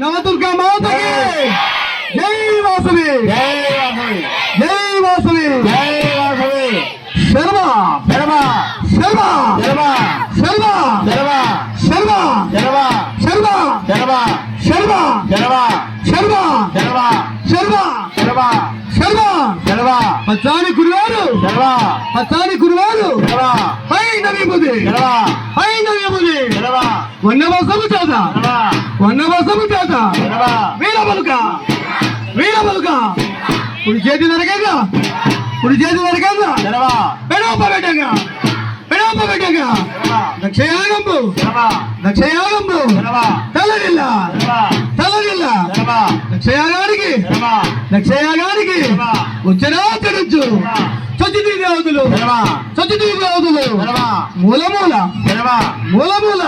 నవదుర్గా మాతకి జై వాసవి జై వాసవి జై వాసవి జై వాసవి శర్మ శర్మ శర్మ శర్మ శర్మ శర్మ శర్మ శర్మ శర్మ శర్మ శర్మ శర్మ శర్మ శర్మ శర్మ శర్మ శర్మ శర్వా శర్వా పచ్చాని గురువారు! శర్వా పచ్చాని గురువారు! శర్వా పై నవీముది శర్వా పై నవీముది శర్వా వన్నవసము చేత శర్వా వన్నవసము చేత శర్వా వీర బలుక వీర బలుక ఇప్పుడు చేతి దొరకగా ఇప్పుడు చేతి దొరకగా శర్వా పెడోప పెట్టగా పెడోప పెట్టగా దక్షయాగంబు! దక్షయాగంబు తలరిల్లా దక్షయాగానికి దక్షయాగానికి ఉజ్జనాచరించు చచ్చిది వ్యాధులు చచ్చిది వ్యాధులు మూలమూల. మూలమూల.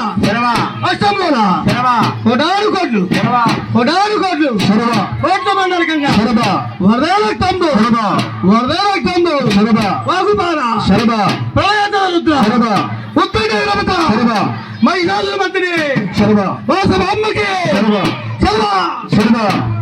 అష్టమూల. కొడారు కోట్లు. కొడారు కోట్లు. కోట్ల మండలకంగా. వరదాల తంబు వరదాల తంబు వాగుపార ప్రయాణ రుద్ర. ఉత్తర మహిళాల మంత్రి వాసవ అమ్మకి 兄弟们。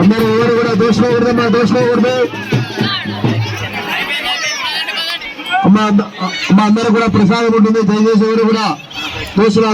అందరూ ఎవరు కూడా దోషుకోకూడదమ్మా దోషుకోకూడదు అమ్మ అంద- అమ్మ అందరూ కూడా ప్రసాదం ఉంటుంది దయచేసి ఎవరు కూడా దోషులు